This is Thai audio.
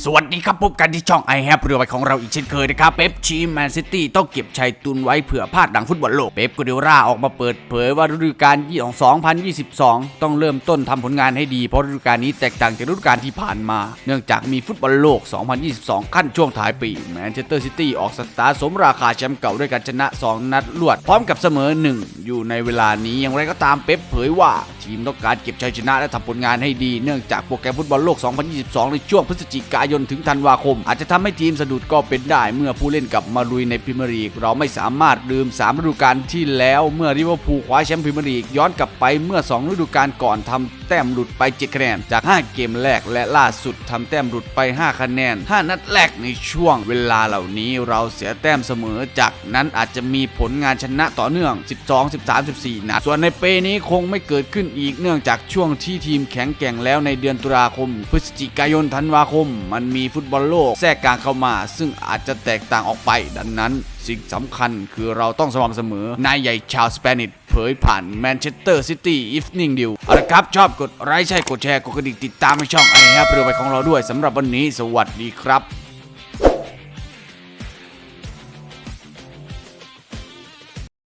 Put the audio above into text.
สวัสดีครับพบกันที่ช่อง i h a v e เรือใบของเราอีกเช่นเคยนะครับเป๊ปชีแมนซิตี้ต้องเก็บชัยตุนไว้เผื่อพลาดดังฟุตบอลโลก เป๊ปกูเดล่าออกมาเปิดเผยว่าฤดูกาล2022 ต้องเริ่มต้นทำผลงานให้ดี เพราะฤดูกาลนี้แตกต่างจากฤดูกาลที่ผ่านมา เนื่องจากมีฟุตบอลโลก 2022 ขั้นช่วงท้ายปีแมนเชสเตอร์ซิตี้ออกสตาร์สมราคาแชมป์เก่าด้วยการชนะ 2 นัดรวด พร้อมกับเสมอ 1 อยู่ในเวลานี้อย่างไรก็ตามเป๊ปเผยว่าทีมต้องการเก็บชัยชนะและทำผลงานให้ดี เนื่องจากโปรแกรมฟุตบอลโลก 2022 ในช่วงพฤศจิกาายนถึงธันวาคม อาจจะทำให้ทีมสะดุดก็เป็นได้ เมื่อผู้เล่นกลับมาลุยในพรีเมียร์ลีกเราไม่สามารถลืม3ฤดูกาลที่แล้วเมื่อลิเวอร์พูลคว้าแชมป์พรีเมียร์ลีกย้อนกลับไปเมื่อ 2 ฤดูกาลก่อนทำแต้มหลุดไป7คะแนนจาก 5 เกมแรกและล่าสุดทำแต้มหลุดไป 5 คะแนน 5 นัดแรกในช่วงเวลาเหล่านี้เราเสียแต้มเสมอ จากนั้นอาจจะมีผลงานชนะต่อเนื่อง 12 13 14 นัด ส่วนในเปนี้คงไม่เกิดขึ้นอีกเนื่องจากช่วงที่ทีมแข็งแกร่งแล้วในเดือนตุลาคม พฤศจิกายนธันวาคมมันมีฟุตบอลโลกแทรกกลางเข้ามา ซึ่งอาจจะแตกต่างออกไป ดังนั้นสิ่งสำคัญคือเราต้องสม่ำเสมอ นายใหญ่ชาวสเปนิชเผยผ่านแมนเชสเตอร์ซิตี้อีฟนิ่งดิวเอาละครับชอบกดไลค์ใช่กดแชร์ กดกระดิ่งติดตามให้ช่องไอแฮปเรือไปของเราด้วยสำหรับวันนี้ สวัสดีครับ